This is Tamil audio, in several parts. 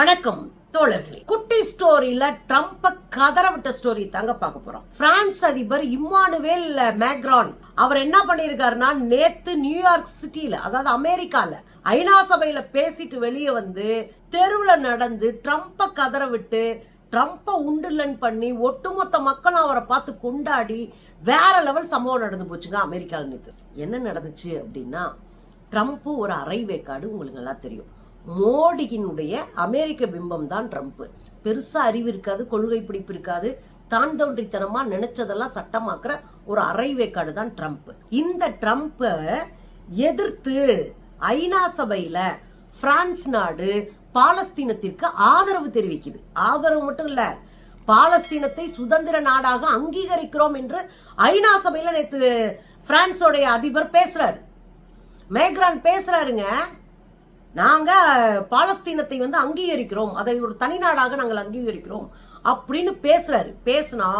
வணக்கம் தோழர்களே. குட்டி ஸ்டோரியில ட்ரம்ப கதற விட்ட ஸ்டோரி தாங்க பார்க்க போறோம். பிரான்ஸ் அதிபர் இம்மானுவேல் மேக்ரான் அவர் என்ன பண்ணிருக்காருன்னா நேத்து நியூயார்க் சிட்டியில அதாவது அமெரிக்கால ஐநா சபையில பேசிட்டு வெளியே வந்து தெருவுல நடந்து ட்ரம்ப கதற விட்டு ட்ரம்ப்ப உண்டுலன் பண்ணி ஒட்டுமொத்த மக்களும் அவரை பார்த்து கொண்டாடி வேற லெவல் சம்பவம் நடந்து போச்சுங்க அமெரிக்காவில் நேற்று என்ன நடந்துச்சு அப்படின்னா ட்ரம்ப் ஒரு அரைவேக்காடு உங்களுக்கு நல்லா தெரியும். மோடியினுடைய அமெரிக்க பிம்பம் தான் ட்ரம்ப். பெருசா அறிவு இருக்காது கொள்கை பிடிப்பு இருக்காது. தான் தோன்றித்தனமா நினைச்சதெல்லாம் சட்டமாக்குற ஒரு அரைவேக்காடு தான் ட்ரம்ப். இந்த ட்ரம்ப்பை எதிர்த்து ஐநா சபையில பிரான்ஸ் நாடு பாலஸ்தீனத்திற்கு ஆதரவு தெரிவிக்குது. ஆதரவு மட்டும் இல்ல பாலஸ்தீனத்தை சுதந்திர நாடாக அங்கீகரிக்கிறோம் என்று ஐநா சபையில நேற்று பிரான்ஸோடைய அதிபர் பேசுறாரு. மேக்ரான் பேசுறாருங்க நாங்க பாலஸ்தீனத்தை வந்து அங்கீகரிக்கிறோம். அதை ஒரு தனி நாடாக நாங்கள் அங்கீகரிக்கிறோம். அப்படின்னு பேசுறாரு. பேசுனா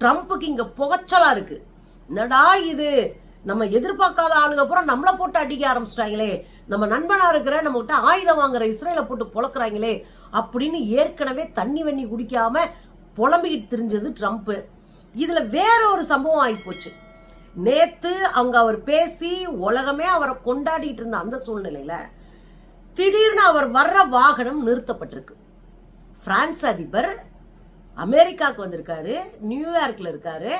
ட்ரம்ப்புக்கு இங்க புகைச்சலா இருக்கு. என்னடா இது? நம்ம எதிர்பார்க்காத ஆளுங்க பூரா நம்மளை போட்டு அடிக்க ஆரம்பிச்சிட்டாங்களே. நம்ம நண்பனா இருக்கிற நம்ம கிட்ட ஆயுதம் வாங்குற இஸ்ரேல போட்டு புழக்கிறாங்களே அப்படின்னு ஏற்கனவே தண்ணி வண்ணி குடிக்காம புலம்பிக்கிட்டு தெரிஞ்சது ட்ரம்ப்பு. இதுல வேற ஒரு சம்பவம் ஆகி போச்சு நேத்து அவர் பேசி உலகமே அவரை கொண்டாடிட்டு இருந்த அந்த சூழ்நிலையில திடீர்னு அவர் வர்ற வாகனம் நிறுத்தப்பட்டிருக்கு. பிரான்ஸ் அதிபர் அமெரிக்காவுக்கு வந்திருக்காரு நியூயார்க்ல இருக்காரு.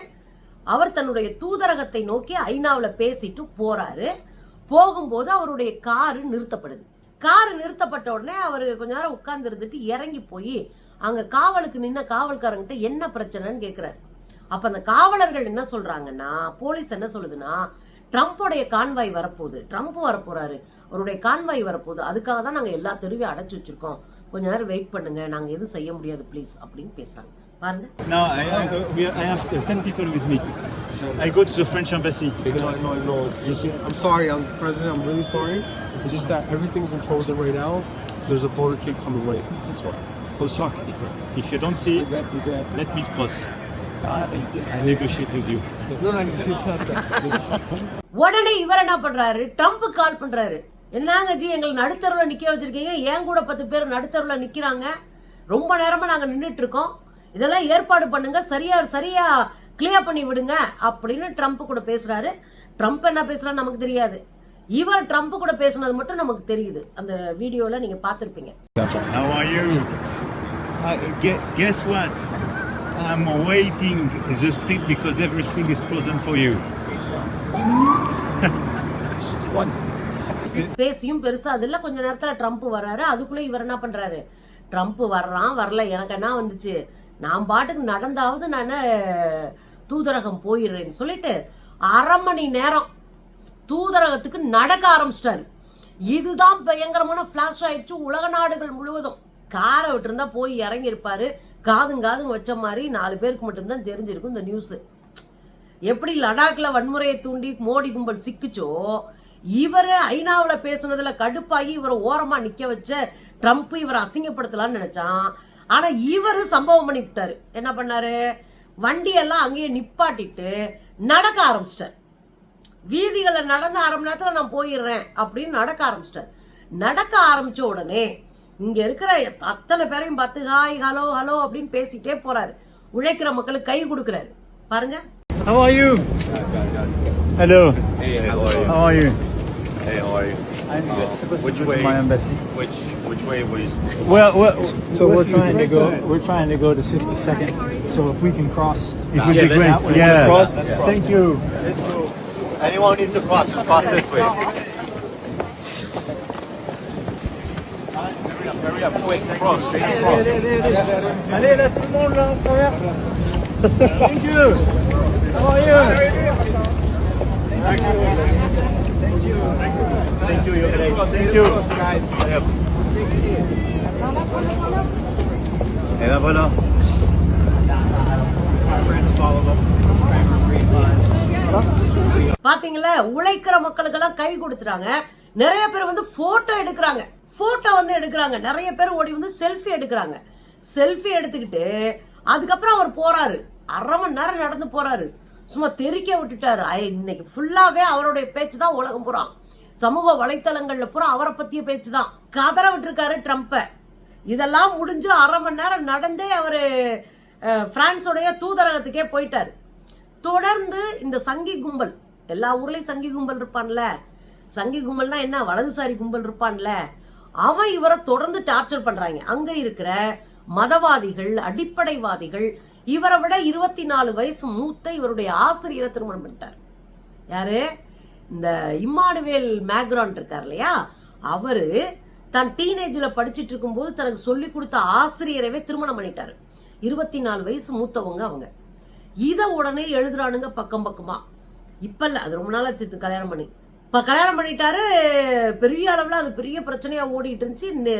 அவர் தன்னுடைய தூதரகத்தை நோக்கி ஐநாவில் பேசிட்டு போறாரு. போகும்போது அவருடைய காரு நிறுத்தப்படுது. காரு நிறுத்தப்பட்ட உடனே அவர் கொஞ்ச நேரம் உட்கார்ந்து இருந்துட்டு இறங்கி போய் அங்க காவலுக்கு நின்ன காவல்காரங்கிட்ட என்ன பிரச்சனைன்னு கேக்குறாரு. அப்ப அந்த காவலர்கள் என்ன சொல்றாங்கன்னா போலீஸ் என்ன சொல்லுதுன்னா ட்ரம்ப்போடைய கான்வாய் வரப்போகுது ட்ரம்ப் வரப்போறாரு அவருடைய கான்வாய் வரப்போகுது அதுக்காக தான் நாங்க எல்லா தெருவையும் அடைச்சு வச்சிருக்கோம் கொஞ்ச நேரம் வெயிட் பண்ணுங்க நாங்க எதுவும் செய்ய முடியாது ப்ளீஸ் அப்படின்னு பேசுறாங்க பாருங்க No, I, I, we, I have 10 people with me. I go to the French embassy. No, no, no. It's just, I'm sorry, I'm president. I'm really sorry. It's just that everything's in frozen right now. There's a motorcade coming right. That's why. Oh, sorry. If you don't see it, let me cross. உடனே இவர் என்ன பண்றாரு? ட்ரம்ப் கால் பண்றாரு. என்னங்க ஜி எங்களை நடுத்தருவில் நிக்க வச்சிருக்கீங்க? ஏன் கூட பத்து பேர் நடுத்தருவில் நிக்கிறாங்க? ரொம்ப நேரமா நாங்க நின்றுட்டு இருக்கோம் இதெல்லாம் ஏற்பாடு பண்ணுங்க. சரியா சரியா கிளியர் பண்ணி விடுங்க அப்படின்னு ட்ரம்ப் கூட பேசுறாரு. ட்ரம்ப் என்ன பேசுறாரு நமக்கு தெரியாது. இவர் ட்ரம்ப் கூட பேசுனது மட்டும் நமக்கு தெரியுது. அந்த வீடியோல நீங்க பார்த்திருப்பீங்க. I'm waiting in the street because everything is frozen for you. பேசியும் பெருசா அது இல்லை கொஞ்ச நேரத்துல ட்ரம்ப் வர்றாரு. அதுக்குள்ள இவர் என்ன பண்றாரு? ட்ரம்ப் வர்றான் வரல. எனக்கு என்ன வந்துச்சு? நான் பாட்டுக்கு நடந்தாவது நான் தூதரகம் போயிடுறேன்னு சொல்லிட்டு அரை மணி நேரம் தூதரகத்துக்கு நடக்க ஆரம்பிச்சிட்டாரு. இதுதான் பயங்கரமான ஃப்ளாஷ் ஆயிடுச்சு உலக நாடுகள் முழுவதும். காரை விட்டுருந்தா போய் இறங்கியிருப்பாரு. காதும் காதும் வச்ச மாதிரி நாலு பேருக்கு மட்டும்தான் தெரிஞ்சிருக்கும் இந்த நியூஸ் எப்படி லடாக்ல வன்முறையை தூண்டி மோடி கும்பல் சிக்கிச்சோ இவர் ஐநாவில் பேசுனதுல கடுப்பாகி இவரை ஓரமா நிக்க வச்ச ட்ரம்ப் இவரை அசிங்கப்படுத்தலாம்னு நினைச்சான். ஆனா இவர் சம்பவம் பண்ணி விட்டாரு. என்ன பண்ணாரு? வண்டியெல்லாம் அங்கேயே நிப்பாட்டிட்டு நடக்க ஆரம்பிச்சிட்டார். வீதிகளை நடந்து அரை மணி நான் போயிடுறேன் அப்படின்னு நடக்க ஆரம்பிச்சிட்டார். நடக்க ஆரம்பிச்ச உடனே இங்க இருக்கிற அத்தனை பேரையும் பார்த்து ஹாய் ஹலோ ஹலோ அப்படின்னு பேசிட்டே போறாரு உழைக்கிற மக்களுக்கு கை கொடுக்கறாரு பாருங்க How are you? Hello. Hey, how are you? How are you? Hey, how are you? I'm supposed Which to go way? to my embassy. Which which way were you supposed to Well, well So we're trying to go. We're trying to go to 62nd. So if we can cross, It would be that great. way. Yeah. Cross? Let's cross. Thank you. Let's go. Anyone needs to cross, just cross this way. Hurry up, quick, cross, straight across. Allez, là, tout le monde, là, on traverse. Thank you. How are you? Thank you. Thank you. Thank you. Thank you. Thank you. Et ben voilà. பாத்தீங்களா உழைக்கிற மக்களுக்கெல்லாம் கை கொடுத்துறாங்க நிறைய பேர் வந்து போட்டோ எடுக்கிறாங்க ஃபோட்டோ வந்து எடுக்கிறாங்க. நிறைய பேர் ஓடி வந்து செல்ஃபி எடுக்கிறாங்க. செல்ஃபி எடுத்துக்கிட்டு அதுக்கப்புறம் அவர் போறாரு. அரை மணி நேரம் நடந்து போறாரு. சும்மா தெறிக்க விட்டுட்டாரு. ஐ, இன்னைக்கு ஃபுல்லாவே அவருடைய பேச்சு தான் உலகம் பூரா. சமூக வலைத்தளங்கள்ல பூரா அவரை பத்திய பேச்சு தான். கதற விட்டுருக்காரு ட்ரம்ப்பை இதெல்லாம் முடிஞ்சு அரை மணி நேரம் நடந்தே அவர் அஹ், பிரான்ஸோடைய தூதரகத்துக்கே போயிட்டார். தொடர்ந்து இந்த சங்கி கும்பல் எல்லா ஊர்லேயும் சங்கி கும்பல் இருப்பான்ல. சங்கி கும்பல்னா என்ன? வலதுசாரி கும்பல் இருப்பான்ல. அவன் இவரை தொடர்ந்து டார்ச்சர் பண்றாங்க. அங்க இருக்கிற மதவாதிகள் அடிப்படைவாதிகள் இவரை விட இருபத்தி நாலு வயசு மூத்த இவருடைய ஆசிரியரை திருமணம் பண்ணிட்டார். யாரு? இந்த இம்மானுவேல் மேக்ரான் இருக்கார் இல்லையா? அவரு தான் டீனேஜில் படிச்சிட்டு இருக்கும்போது தனக்கு சொல்லி கொடுத்த ஆசிரியரவே திருமணம் பண்ணிட்டாரு. இருபத்தி நாலு வயசு மூத்தவங்க அவங்க. இதை உடனே எழுதுறானுங்க பக்கம் பக்கமா. இப்ப இல்லை அது ரொம்ப நாளாச்சு கல்யாணம் பண்ணி. இப்போ கல்யாணம் பண்ணிட்டாரு பெரிய அளவில் அது பெரிய பிரச்சனையாக ஓடிட்டு இருந்துச்சு.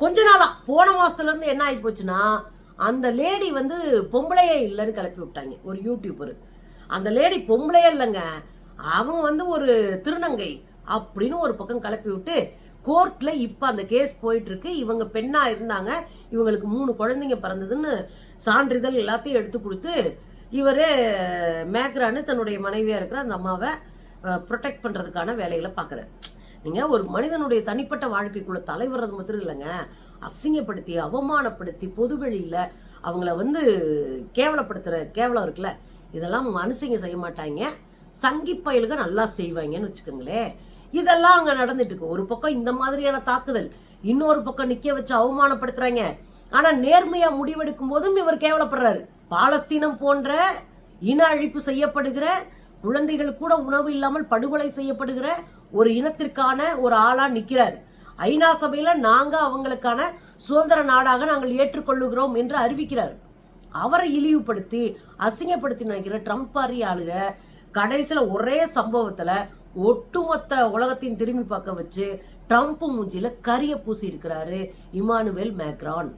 கொஞ்ச நாளாக போன மாதத்துலேருந்து என்ன ஆகி போச்சுன்னா அந்த லேடி வந்து பொம்பளையே இல்லைன்னு கிளப்பி விட்டாங்க ஒரு யூடியூபர் அந்த லேடி பொம்பளையே இல்லைங்க அவன் வந்து ஒரு திருநங்கை அப்படின்னு ஒரு பக்கம் கிளப்பி விட்டு கோர்ட்ல இப்போ அந்த கேஸ் போயிட்டு இருக்கு. இவங்க பெண்ணா இருந்தாங்க இவங்களுக்கு மூணு குழந்தைங்க பிறந்ததுன்னு சான்றிதழ் எல்லாத்தையும் எடுத்து கொடுத்து இவர் மேக்ரான்னு தன்னுடைய மனைவியா இருக்கிற அந்த அம்மாவை ப்ரொடெக்ட் பண்ணுறதுக்கான வேலைகளை பார்க்குறாரு நீங்கள் ஒரு மனிதனுடைய தனிப்பட்ட வாழ்க்கைக்குள்ளே தலைவர்றது மாத்திரம் இல்லைங்க. அசிங்கப்படுத்தி அவமானப்படுத்தி பொதுவெளியில் அவங்கள வந்து கேவலப்படுத்துகிற கேவலம் இருக்குல்ல. இதெல்லாம் மனுஷங்க செய்ய மாட்டாங்க. சங்கி பயலுக நல்லா செய்வாங்கன்னு வச்சுக்கோங்களேன். இதெல்லாம் அங்கே நடந்துட்டு இருக்கு. ஒரு பக்கம் இந்த மாதிரியான தாக்குதல் இன்னொரு பக்கம் நிக்க வச்சு அவமானப்படுத்துறாங்க. ஆனா நேர்மையா முடிவெடுக்கும் போதும் இவர் கேவலப்படுறாரு. பாலஸ்தீனம் போன்ற இன அழிப்பு செய்யப்படுகிற குழந்தைகள் கூட உணவு இல்லாமல் படுகொலை செய்யப்படுகிற ஒரு இனத்திற்கான ஒரு ஆளா நிற்கிறார் ஐநா சபையில நாங்க அவங்களுக்கான சுதந்திர நாடாக நாங்கள் ஏற்றுக்கொள்ளுகிறோம் என்று அறிவிக்கிறார். அவரை இழிவுபடுத்தி அசிங்கப்படுத்தி நினைக்கிற ட்ரம்ப் அறி ஆளுக கடைசியில ஒரே சம்பவத்துல ஒட்டுமொத்த உலகத்தையும் திரும்பி பார்க்க வச்சு ட்ரம்ப் மூஞ்சியில் கரிய பூசி இருக்கிறாரு இமானுவேல் மேக்ரான்.